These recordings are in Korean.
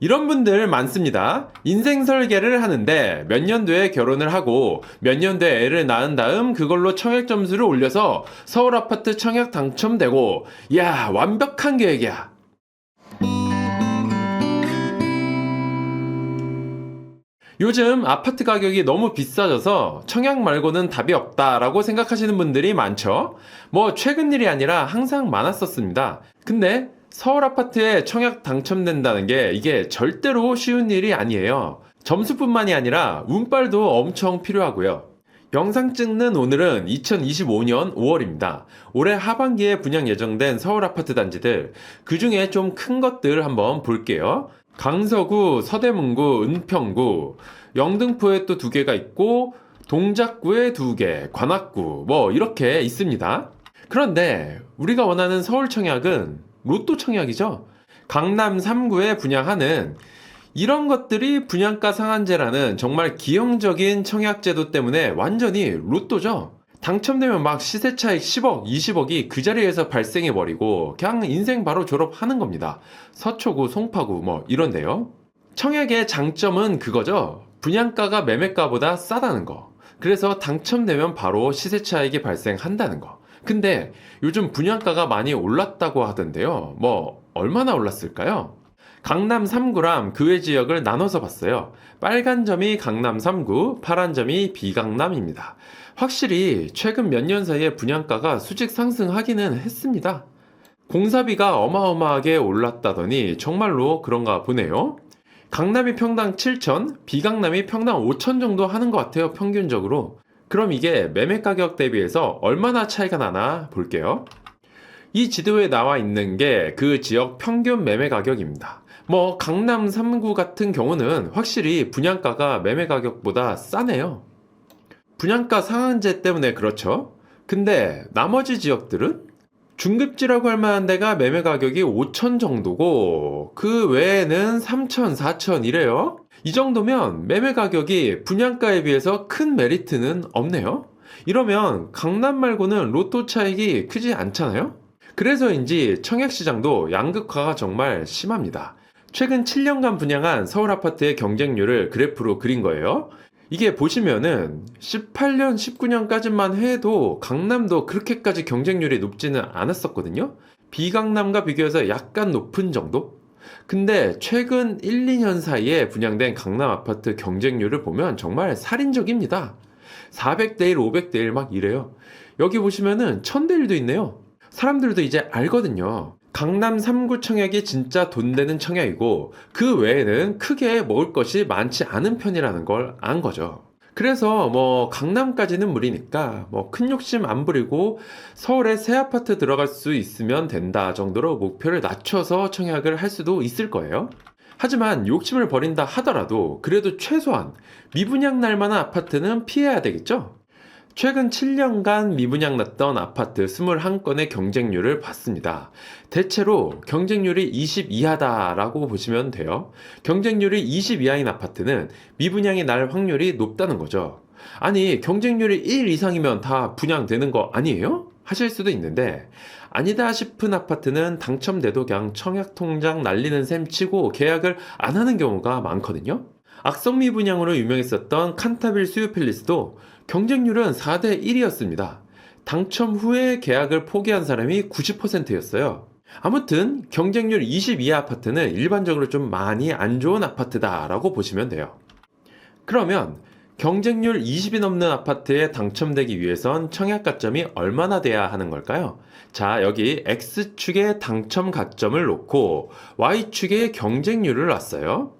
이런 분들 많습니다. 인생 설계를 하는데 몇 년도에 결혼을 하고 몇 년도에 애를 낳은 다음 그걸로 청약 점수를 올려서 서울 아파트 청약 당첨되고 야 완벽한 계획이야. 요즘 아파트 가격이 너무 비싸져서 청약 말고는 답이 없다라고 생각하시는 분들이 많죠. 뭐 최근 일이 아니라 항상 많았었습니다. 근데 서울 아파트에 청약 당첨된다는 게 이게 절대로 쉬운 일이 아니에요. 점수뿐만이 아니라 운빨도 엄청 필요하고요. 영상 찍는 오늘은 2025년 5월입니다. 올해 하반기에 분양 예정된 서울 아파트 단지들, 그 중에 좀 큰 것들 한번 볼게요. 강서구, 서대문구, 은평구, 영등포에 또 두 개가 있고, 동작구에 두 개, 관악구, 뭐, 이렇게 있습니다. 그런데 우리가 원하는 서울 청약은 로또 청약이죠. 강남 3구에 분양하는 이런 것들이 분양가 상한제라는 정말 기형적인 청약제도 때문에 완전히 로또죠. 당첨되면 막 시세 차익 10억, 20억이 그 자리에서 발생해 버리고 그냥 인생 바로 졸업하는 겁니다. 서초구, 송파구 뭐 이런데요. 청약의 장점은 그거죠. 분양가가 매매가보다 싸다는 거. 그래서 당첨되면 바로 시세 차익이 발생한다는 거. 근데 요즘 분양가가 많이 올랐다고 하던데요. 뭐 얼마나 올랐을까요? 강남 3구랑 그 외 지역을 나눠서 봤어요. 빨간 점이 강남 3구, 파란 점이 비강남입니다. 확실히 최근 몇 년 사이에 분양가가 수직 상승하기는 했습니다. 공사비가 어마어마하게 올랐다더니 정말로 그런가 보네요. 강남이 평당 7천, 비강남이 평당 5천 정도 하는 것 같아요, 평균적으로. 그럼 이게 매매 가격 대비해서 얼마나 차이가 나나 볼게요. 이 지도에 나와 있는 게 그 지역 평균 매매 가격입니다. 뭐 강남 3구 같은 경우는 확실히 분양가가 매매 가격보다 싸네요. 분양가 상한제 때문에 그렇죠. 근데 나머지 지역들은 중급지라고 할 만한 데가 매매 가격이 5천 정도고 그 외에는 3천, 4천 이래요. 이 정도면 매매 가격이 분양가에 비해서 큰 메리트는 없네요. 이러면 강남 말고는 로또 차익이 크지 않잖아요? 그래서인지 청약시장도 양극화가 정말 심합니다. 최근 7년간 분양한 서울 아파트의 경쟁률을 그래프로 그린 거예요. 이게 보시면은 18년, 19년까지만 해도 강남도 그렇게까지 경쟁률이 높지는 않았었거든요. 비강남과 비교해서 약간 높은 정도? 근데 최근 1, 2년 사이에 분양된 강남 아파트 경쟁률을 보면 정말 살인적입니다. 400대 1, 500대 1 막 이래요. 여기 보시면은 1000대 1도 있네요. 사람들도 이제 알거든요. 강남 3구 청약이 진짜 돈 되는 청약이고 그 외에는 크게 먹을 것이 많지 않은 편이라는 걸 안 거죠. 그래서 뭐 강남까지는 무리니까 뭐 큰 욕심 안 부리고 서울에 새 아파트 들어갈 수 있으면 된다 정도로 목표를 낮춰서 청약을 할 수도 있을 거예요. 하지만 욕심을 버린다 하더라도 그래도 최소한 미분양 날 만한 아파트는 피해야 되겠죠? 최근 7년간 미분양 났던 아파트 21건의 경쟁률을 봤습니다. 대체로 경쟁률이 20 이하다라고 보시면 돼요. 경쟁률이 20 이하인 아파트는 미분양이 날 확률이 높다는 거죠. 아니, 경쟁률이 1 이상이면 다 분양되는 거 아니에요? 하실 수도 있는데, 아니다 싶은 아파트는 당첨돼도 그냥 청약 통장 날리는 셈 치고 계약을 안 하는 경우가 많거든요. 악성미 분양으로 유명했었던 칸타빌 수유 팰리스도 경쟁률은 4대 1이었습니다. 당첨 후에 계약을 포기한 사람이 90%였어요. 아무튼 경쟁률 20 이하 아파트는 일반적으로 좀 많이 안 좋은 아파트다라고 보시면 돼요. 그러면 경쟁률 20이 넘는 아파트에 당첨되기 위해선 청약 가점이 얼마나 돼야 하는 걸까요? 자, 여기 X축에 당첨 가점을 놓고 Y축에 경쟁률을 놨어요.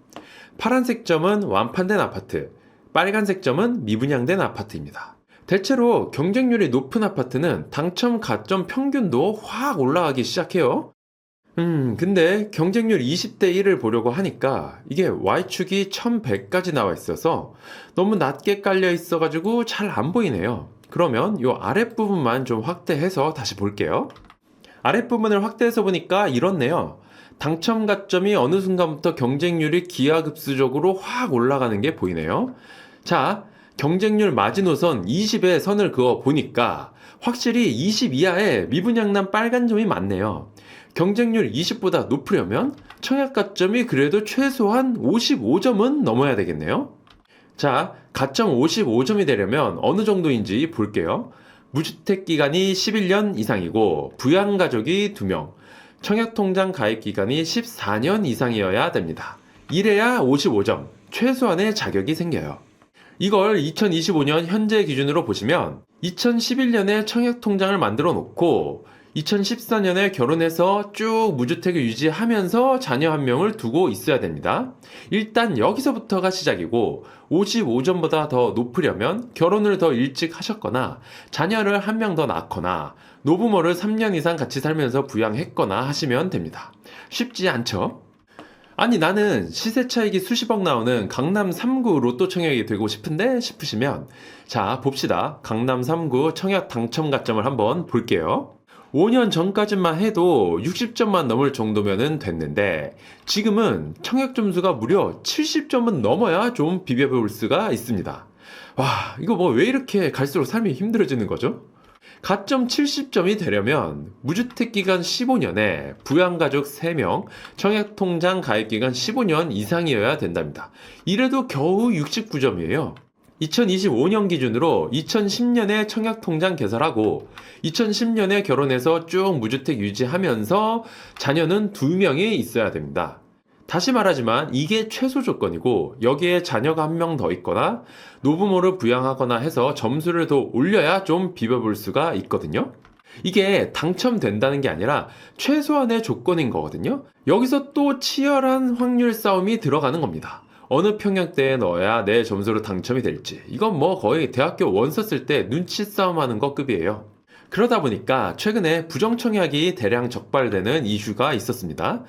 파란색 점은 완판된 아파트, 빨간색 점은 미분양된 아파트입니다. 대체로 경쟁률이 높은 아파트는 당첨 가점 평균도 확 올라가기 시작해요. 음, 근데 경쟁률 20대 1을 보려고 하니까 이게 Y축이 1100까지 나와 있어서 너무 낮게 깔려 있어가지고 잘 안 보이네요. 그러면 이 아랫부분만 좀 확대해서 다시 볼게요. 아랫부분을 확대해서 보니까 이렇네요. 당첨 가점이 어느 순간부터 경쟁률이 기하급수적으로 확 올라가는 게 보이네요. 자, 경쟁률 마지노선 20에 선을 그어 보니까 확실히 20 이하에 미분양난 빨간 점이 많네요. 경쟁률 20보다 높으려면 청약 가점이 그래도 최소한 55점은 넘어야 되겠네요. 자, 가점 55점이 되려면 어느 정도인지 볼게요. 무주택 기간이 11년 이상이고 부양 가족이 2명, 청약 통장 가입 기간이 14년 이상이어야 됩니다. 이래야 55점, 최소한의 자격이 생겨요. 이걸 2025년 현재 기준으로 보시면 2011년에 청약 통장을 만들어 놓고 2014년에 결혼해서 쭉 무주택을 유지하면서 자녀 한 명을 두고 있어야 됩니다. 일단 여기서부터가 시작이고 55점보다 더 높으려면 결혼을 더 일찍 하셨거나 자녀를 한 명 더 낳거나 노부모를 3년 이상 같이 살면서 부양했거나 하시면 됩니다. 쉽지 않죠? 아니 나는 시세 차익이 수십억 나오는 강남 3구 로또 청약이 되고 싶은데 싶으시면 자 봅시다. 강남 3구 청약 당첨 가점을 한번 볼게요. 5년 전까지만 해도 60점만 넘을 정도면은 됐는데 지금은 청약 점수가 무려 70점은 넘어야 좀 비벼볼 수가 있습니다. 와 이거 뭐 왜 이렇게 갈수록 삶이 힘들어지는 거죠? 가점 70점이 되려면 무주택 기간 15년에 부양가족 3명, 청약통장 가입기간 15년 이상이어야 된답니다. 이래도 겨우 69점이에요. 2025년 기준으로 2010년에 청약통장 개설하고 2010년에 결혼해서 쭉 무주택 유지하면서 자녀는 2명이 있어야 됩니다. 다시 말하지만 이게 최소 조건이고 여기에 자녀가 한 명 더 있거나 노부모를 부양하거나 해서 점수를 더 올려야 좀 비벼볼 수가 있거든요. 이게 당첨된다는 게 아니라 최소한의 조건인 거거든요. 여기서 또 치열한 확률 싸움이 들어가는 겁니다. 어느 평형대에 넣어야 내 점수로 당첨이 될지. 이건 뭐 거의 대학교 원서 쓸 때 눈치 싸움하는 것 급이에요. 그러다 보니까 최근에 부정청약이 대량 적발되는 이슈가 있었습니다.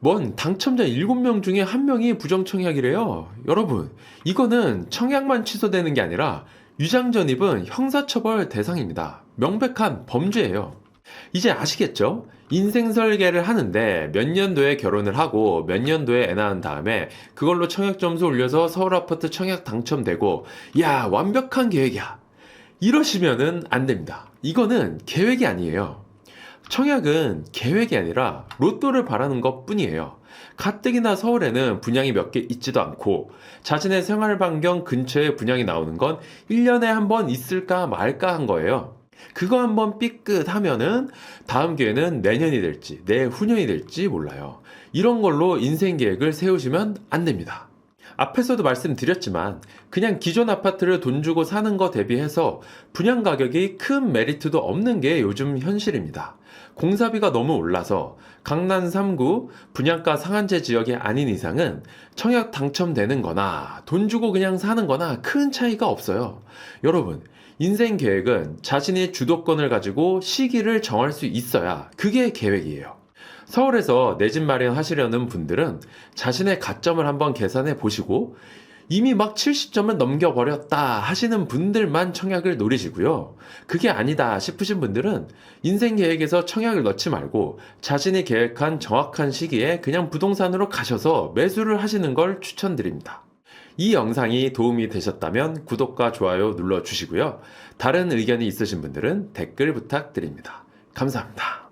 뭔 당첨자 7명 중에 1명이 부정청약이래요. 여러분, 이거는 청약만 취소되는 게 아니라 유장전입은 형사처벌 대상입니다. 명백한 범죄예요. 이제 아시겠죠? 인생 설계를 하는데 몇 년도에 결혼을 하고 몇 년도에 애 낳은 다음에 그걸로 청약 점수 올려서 서울 아파트 청약 당첨되고 야 완벽한 계획이야 이러시면은 안 됩니다. 이거는 계획이 아니에요. 청약은 계획이 아니라 로또를 바라는 것 뿐이에요. 가뜩이나 서울에는 분양이 몇 개 있지도 않고 자신의 생활 반경 근처에 분양이 나오는 건 1년에 한 번 있을까 말까 한 거예요. 그거 한번 삐끗하면은 다음 기회는 내년이 될지 내후년이 될지 몰라요. 이런 걸로 인생 계획을 세우시면 안 됩니다. 앞에서도 말씀드렸지만 그냥 기존 아파트를 돈 주고 사는 거 대비해서 분양 가격이 큰 메리트도 없는 게 요즘 현실입니다. 공사비가 너무 올라서 강남 3구 분양가 상한제 지역이 아닌 이상은 청약 당첨되는 거나 돈 주고 그냥 사는 거나 큰 차이가 없어요. 여러분, 인생 계획은 자신의 주도권을 가지고 시기를 정할 수 있어야 그게 계획이에요. 서울에서 내 집 마련하시려는 분들은 자신의 가점을 한번 계산해 보시고 이미 막 70점을 넘겨버렸다 하시는 분들만 청약을 노리시고요. 그게 아니다 싶으신 분들은 인생 계획에서 청약을 넣지 말고 자신이 계획한 정확한 시기에 그냥 부동산으로 가셔서 매수를 하시는 걸 추천드립니다. 이 영상이 도움이 되셨다면 구독과 좋아요 눌러주시고요. 다른 의견이 있으신 분들은 댓글 부탁드립니다. 감사합니다.